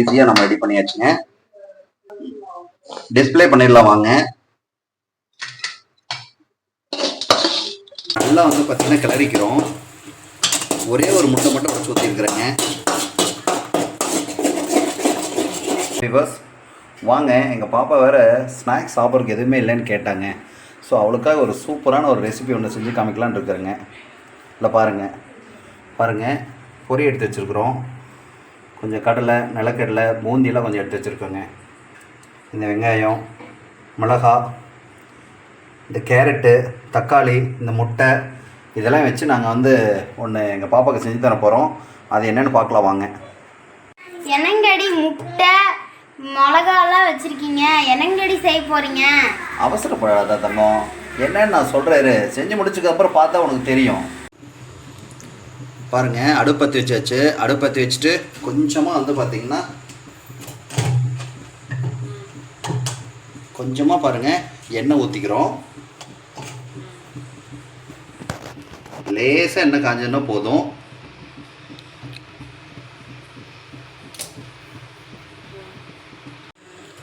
ஈஸியா நம்ம ready பண்ணியாச்சுங்க. Display பண்ணிடலாம் வாங்க. நல்லா வந்து பார்த்தீங்கன்னா கிளறிக்கிறோம். ஒரே ஒரு முட்டை மட்டும் உடச்சு ஊற்றிருக்கிறேங்க பிகாஸ் வாங்க. எங்கள் பாப்பா வேறு ஸ்நாக்ஸ் சாப்பிட்றதுக்கு எதுவுமே இல்லைன்னு கேட்டாங்க. ஸோ அவளுக்காக ஒரு சூப்பரான ஒரு ரெசிபி ஒன்று செஞ்சு காமிக்கலான்னு இருக்கிறேங்க. இல்லை பாருங்கள் பாருங்கள் பொரிய எடுத்து வச்சுருக்குறோம். கொஞ்சம் கடலை நிலக்கடலை பூந்தியெல்லாம் கொஞ்சம் எடுத்து வச்சுருக்கோங்க. இந்த வெங்காயம் மிளகா இந்த கேரட்டு தக்காளி இந்த முட்டை இதெல்லாம் வச்சு நாங்கள் வந்து ஒன்று எங்கள் பாப்பாவுக்கு செஞ்சு தர போகிறோம் அது என்னென்னு பார்க்கலாம் வாங்க. என்னங்கடி முட்டை மிளகாலாம் வச்சிருக்கீங்க? என்னங்கடி செய்ய போறீங்க? அவசரப்படாத தங்கம். என்னன்னு நான் சொல்கிறாரு செஞ்சு முடிச்சதுக்கு அப்புறம் பார்த்தா உனக்கு தெரியும். பாருங்க அடுப்பத்தி வச்சாச்சு. அடுப்பத்தி வச்சுட்டு கொஞ்சமாக வந்து பார்த்திங்கன்னா கொஞ்சமாக பாருங்க எண்ணெய் ஊற்றிக்கிறோம் லேசாக எண்ணெய் காஞ்சதுன்னா போதும்.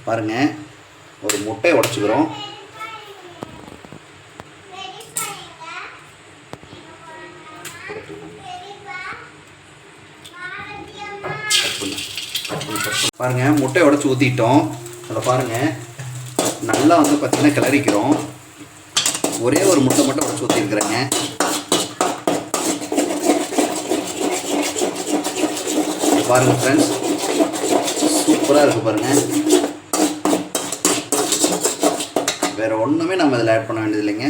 பாருங்க ஒரு முட்டையை உடச்சிக்கிறோம். பாருங்கள் முட்டையை உடச்சி ஊற்றிட்டோம் அதில் பாருங்கள் நல்லா வந்து பார்த்தீங்கன்னா கிளறிக்கிறோம். ஒரே ஒரு முட்டை மட்டும் உடச்சி ஊற்றிருக்கிறேங்க பாருங்கள் ஃப்ரெண்ட்ஸ் சூப்பராக இருக்குது பாருங்கள் வேறு ஒன்றுமே நம்ம இதில் ஆட் பண்ண வேண்டியது இல்லைங்க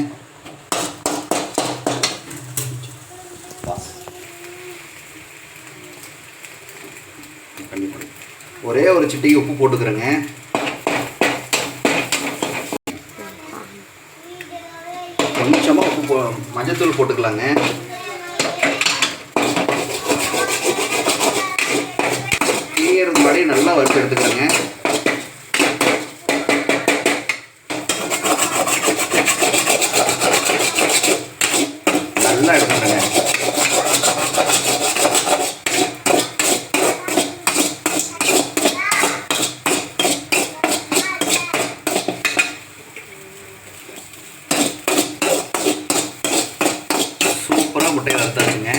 கண்டிப்பாக ஒரே ஒரு சிட்டிக்கு உப்பு போட்டுக்கிறேங்க. கொஞ்சமாக உப்பு போ மஞ்சத்தூள் போட்டுக்கலாங்க. தீயறது மாதிரி நல்லா வறுத்து எடுத்துக்கலாங்க நல்லா எடுத்துக்கங்க முட்டையை வறுத்தாச்சுங்க.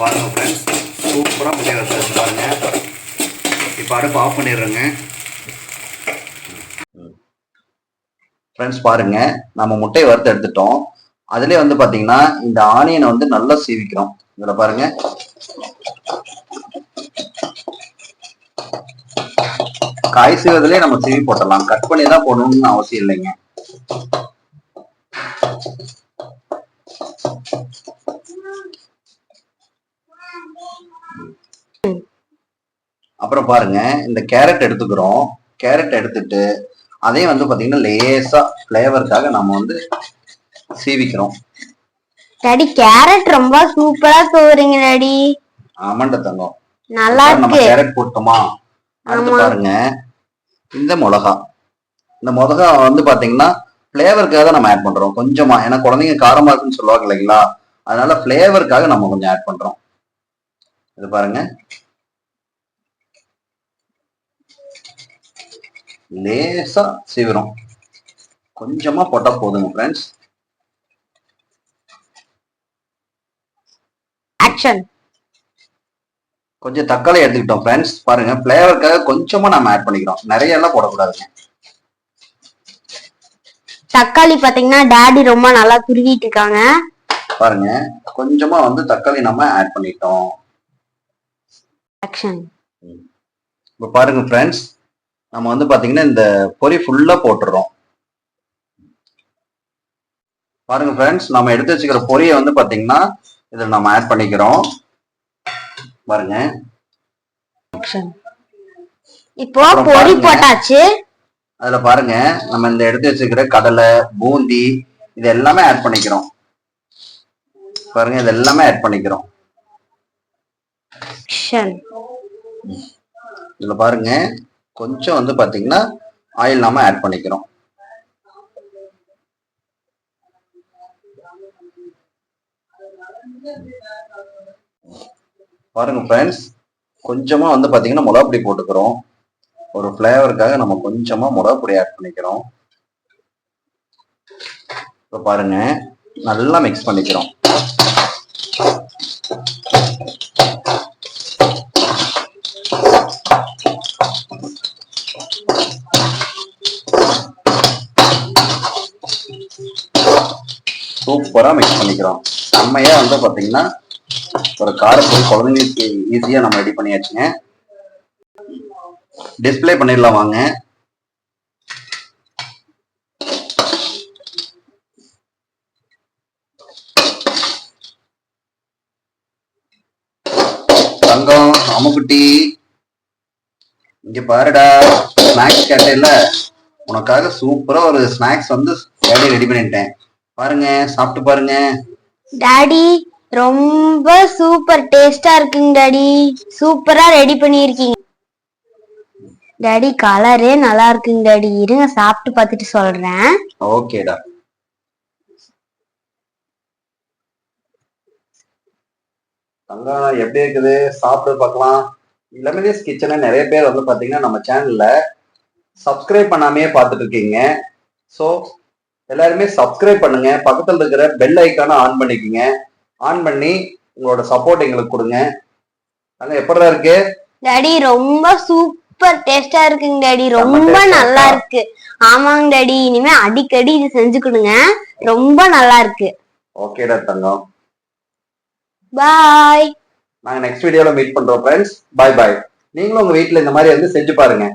பாருங்க ஃப்ரெண்ட்ஸ் சூப்பராக முட்டையை வறுத்தாச்சு பாருங்க. இப்போ அடுப்பு ஆஃப் பண்ணிடுறேங்க. ஃப்ரெண்ட்ஸ் பாருங்க நம்ம முட்டையை வறுத்து எடுத்துட்டோம். அதுலேயே வந்து பார்த்தீங்கன்னா இந்த ஆனியனை வந்து நல்லா சீவிக்கிறோம். இதில் பாருங்க. காய் சீவதிலே நம்ம சீவி போட்டலாம் கட் பண்ணி தான் போடணும்னு அவசியம் இல்லைங்க. அப்புறம் பாருங்க இந்த கேரட் எடுத்துக்கிறோம். கேரட் எடுத்துட்டு அதையும் வந்து பாத்தீங்கன்னா லேசா ஃப்ளேவருக்காக நம்ம வந்து சீவிக்கிறோம். டாடி கேரட் ரொம்ப சூப்பரா போறீங்க டாடி. ஆமாண்ட தங்கம். நல்லா நம்ம இருக்கு. கேரட் போட்டோமா? அடுத்து. பாருங்க. இந்த மிளகா. இந்த மிளகா வந்து பாத்தீங்கன்னா ஃப்ளேவருக்காக தான் நம்ம ஆட் பண்றோம். கொஞ்சமா ஏன்னா குழந்தைங்க காரமா இருக்குன்னு சொல்லுவாங்க இல்லைங்களா? அதனால ஃப்ளேவருக்காக நம்ம கொஞ்சம் ஆட் பண்றோம். இது பாருங்க. லேசா சீவிரம். கொஞ்சமா போட்டா போதுங்க ஃப்ரெண்ட்ஸ் ஆக்ஷன் கொஞ்சம் தக்காளி எடுத்துக்கிட்டோம் ஃப்ரெண்ட்ஸ் பாருங்க ஃப்ளேவருக்காக கொஞ்சமா நம்ம ஆட் பண்ணிக்கிறோம். நிறைய எல்லாம் போடக்கூடாதுங்க. தக்காளி பாத்தீங்கன்னா டாடி ரொம்ப நல்லா துருவிட்டு இருக்காங்க. பாருங்க கொஞ்சமா வந்து தக்காளி நம்ம ஆட் பண்ணிட்டோம். இப்போ பாருங்க ஃப்ரெண்ட்ஸ் நம்ம வந்து பாத்தீங்கன்னா இந்த பொரி ஃபுல்லா போட்டுடுறோம் பாருங்க ஃப்ரெண்ட்ஸ் நம்ம எடுத்து வச்சுக்கிற பொரியை வந்து பாத்தீங்கன்னா இதில் நம்ம ஆட் பண்ணிக்கிறோம். பாருங்க. இப்போ பாருங்க. போட்டாச்சு. அதுல பாருங்க நம்ம இந்த எடுத்து வச்சுக்கிற கடலை பூந்தி இது எல்லாமே ஆட் பண்ணிக்கிறோம். பாருங்க இது எல்லாமே ஆட் பண்ணிக்கிறோம். இதுல பாருங்க கொஞ்சம் வந்து பாத்தீங்கன்னா ஆயில் நாம ஆட் பண்ணிக்கிறோம். பாருங்க ஃப்ரெண்ட்ஸ் கொஞ்சமா வந்து பாத்தீங்கன்னா மிளகா போட்டுக்கிறோம். ஒரு ஃப்ளேவருக்காக நம்ம கொஞ்சமா மிளகா ஆட் பண்ணிக்கிறோம். இப்போ பாருங்க நல்லா மிக்ஸ் பண்ணிக்கிறோம். சூப்பரா மிக்ஸ் பண்ணிக்கிறோம். செம்மையா வந்து பாத்தீங்கன்னா ஒரு காரப்பொடி குழந்தைங்களுக்கு ஈஸியா நம்ம ரெடி பண்ணியாச்சுங்க. டிஸ்பிளே பண்ணிடலாம் வாங்க. தங்கம் அம்முக்குட்டி இங்க பாருடா ஸ்நாக்ஸ் கேட்டேல உனக்காக சூப்பரா ஒரு ஸ்நாக்ஸ் வந்து ரெடி பண்ணிட்டேன். பாருங்க சாப்பிட்டு பாருங்க. டாடி ரொம்ப சூப்பர் டேஸ்டா இருக்குங்க டாடி. சூப்பரா ரெடி பண்ணியிருக்கீங்க. டாடி கலரே நல்லா இருக்குங்க டாடி. இருங்க சாப்பிட்டு பார்த்துட்டு சொல்றேன். ஓகேடா தங்கம் எப்படி இருக்குது? சாப்பிட்டு பார்க்கலாம். லெமனிஸ் கிச்சனை நிறைய பேர் வந்து பார்த்தீங்கன்னா நம்ம சேனல்ல சப்ஸ்கிரைப் பண்ணாமே பார்த்துட்டு இருக்கீங்க. ஸோ எல்லாருமே சப்ஸ்கிரைப் பண்ணுங்க. பக்கத்தில் இருக்கிற பெல் ஐக்கானை ஆன் பண்ணிக்கோங்க. ஆன் பண்ணி உங்களோட சப்போர்ட் எங்களுக்கு கொடுங்க. அங்க எப்படிடா இருக்கு? டாடி ரொம்ப சூப்பர் டேஸ்டா இருக்குங்க டாடி ரொம்ப நல்லா இருக்கா? ஆமாங்க டாடி இனிமே அடிக்கடி இது செஞ்சு கொடுங்க. ரொம்ப நல்லா இருக்கு. ஓகேடா தங்கம். பாய் நாங்கள் நெக்ஸ்ட் வீடியோவில் மீட் பண்ணுறோம் ஃப்ரெண்ட்ஸ் பாய் பாய் நீங்களும் உங்கள் வீட்டில் இந்த மாதிரி வந்து செஞ்சு பாருங்க.